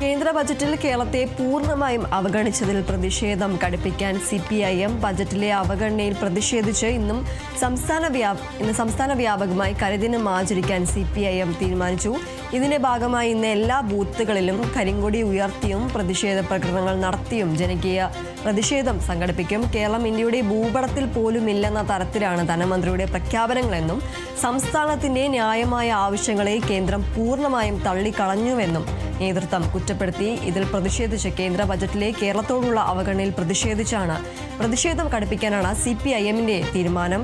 കേന്ദ്ര ബജറ്റിൽ കേരളത്തെ പൂർണമായും അവഗണിച്ചതിൽ പ്രതിഷേധം കടുപ്പിക്കാൻ സി പി ഐ എം ബജറ്റിലെ അവഗണനയിൽ പ്രതിഷേധിച്ച് ഇന്നും സംസ്ഥാന വ്യാ ഇന്ന് സംസ്ഥാന വ്യാപകമായി കരിദിനം ആചരിക്കാൻ സി പി ഐ എം തീരുമാനിച്ചു. ഇതിന്റെ ഭാഗമായി ഇന്ന് എല്ലാ ബൂത്തുകളിലും കരിങ്കൊടി ഉയർത്തിയും പ്രതിഷേധ പ്രകടനങ്ങൾ നടത്തിയും ജനകീയ പ്രതിഷേധം സംഘടിപ്പിക്കും. കേരളം ഇന്ത്യയുടെ ഭൂപടത്തിൽ പോലും ഇല്ലെന്ന തരത്തിലാണ് ധനമന്ത്രിയുടെ പ്രഖ്യാപനങ്ങളെന്നും സംസ്ഥാനത്തിന്റെ ന്യായമായ ആവശ്യങ്ങളെ കേന്ദ്രം പൂർണമായും തള്ളിക്കളഞ്ഞുവെന്നും നേതൃത്വം കുറ്റപ്പെടുത്തി. ഇതിൽ പ്രതിഷേധിച്ച് കേന്ദ്ര ബജറ്റിലെ കേരളത്തോടുള്ള അവഗണനയിൽ പ്രതിഷേധിച്ചാണ് പ്രതിഷേധം കടുപ്പിക്കാനാണ് സി പി ഐ എമ്മിന്റെ തീരുമാനം.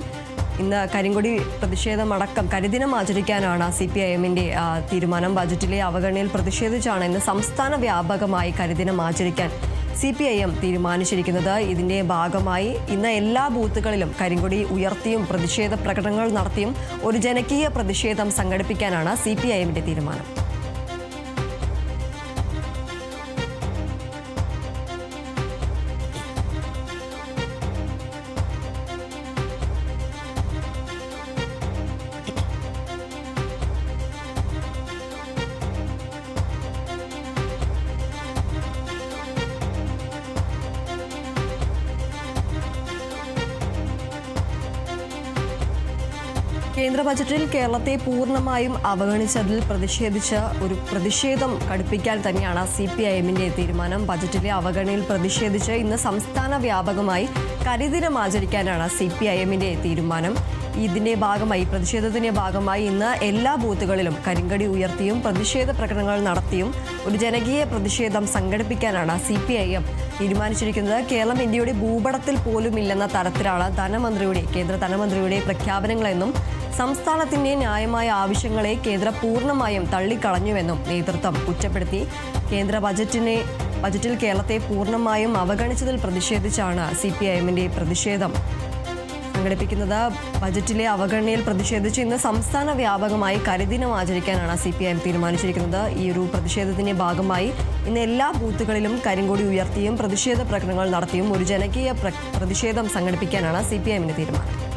ഇന്ന് കരിങ്കൊടി പ്രതിഷേധമടക്കം കരിദിനം ആചരിക്കാനാണ് സി പി ഐ എമ്മിന്റെ തീരുമാനം. ബജറ്റിലെ അവഗണനയിൽ പ്രതിഷേധിച്ചാണ് ഇന്ന് സംസ്ഥാന വ്യാപകമായി കരിദിനം ആചരിക്കാൻ സി പി ഐ എം തീരുമാനിച്ചിരിക്കുന്നത്. ഇതിന്റെ ഭാഗമായി ഇന്ന് എല്ലാ ബൂത്തുകളിലും കരിങ്കൊടി ഉയർത്തിയും പ്രതിഷേധ പ്രകടനങ്ങൾ നടത്തിയും ഒരു ജനകീയ പ്രതിഷേധം സംഘടിപ്പിക്കാനാണ് സി പി ഐ എമ്മിന്റെ തീരുമാനം. കേന്ദ്ര ബജറ്റിൽ കേരളത്തെ പൂർണമായും അവഗണിച്ചതിൽ പ്രതിഷേധിച്ച് ഒരു പ്രതിഷേധം കടുപ്പിക്കാൻ തന്നെയാണ് സി പി ഐ എമ്മിന്റെ തീരുമാനം. ബജറ്റിലെ അവഗണനയിൽ പ്രതിഷേധിച്ച് ഇന്ന് സംസ്ഥാന വ്യാപകമായി കരിദിനം ആചരിക്കാനാണ് സി പി ഐ എമ്മിന്റെ തീരുമാനം. ഇതിന്റെ ഭാഗമായി പ്രതിഷേധത്തിന്റെ ഭാഗമായി ഇന്ന് എല്ലാ ബൂത്തുകളിലും കരിങ്കടി ഉയർത്തിയും പ്രതിഷേധ പ്രകടനങ്ങൾ നടത്തിയും ഒരു ജനകീയ പ്രതിഷേധം സംഘടിപ്പിക്കാനാണ് സി പി ഐ എം തീരുമാനിച്ചിരിക്കുന്നത്. കേരളം ഇന്ത്യയുടെ ഭൂപടത്തിൽ പോലും ഇല്ലെന്ന തരത്തിലാണ് ധനമന്ത്രിയുടെ കേന്ദ്ര ധനമന്ത്രിയുടെ പ്രഖ്യാപനങ്ങളെന്നും സംസ്ഥാനത്തിന്റെ ന്യായമായ ആവശ്യങ്ങളെ കേന്ദ്രം പൂർണമായും തള്ളിക്കളഞ്ഞുവെന്നും നേതൃത്വം കുറ്റപ്പെടുത്തി. കേന്ദ്ര ബജറ്റിനെ ബജറ്റിൽ കേരളത്തെ പൂർണമായും അവഗണിച്ചതിൽ പ്രതിഷേധിച്ചാണ് സി പി ഐ എമ്മിന്റെ പ്രതിഷേധം. സംഘടിപ്പിക്കുന്നത്. ബജറ്റിലെ അവഗണനയിൽ പ്രതിഷേധിച്ച് ഇന്ന് സംസ്ഥാന വ്യാപകമായി കരിദിനം ആചരിക്കാനാണ് സി പി ഐ എം തീരുമാനിച്ചിരിക്കുന്നത്. ഈ ഒരു പ്രതിഷേധത്തിന്റെ ഭാഗമായി ഇന്ന് എല്ലാ ബൂത്തുകളിലും കരിങ്കൊടി ഉയർത്തിയും പ്രതിഷേധ പ്രകടനങ്ങൾ നടത്തിയും ഒരു ജനകീയ പ്രതിഷേധം സംഘടിപ്പിക്കാനാണ് സി പി ഐ എമ്മിന്റെ തീരുമാനം.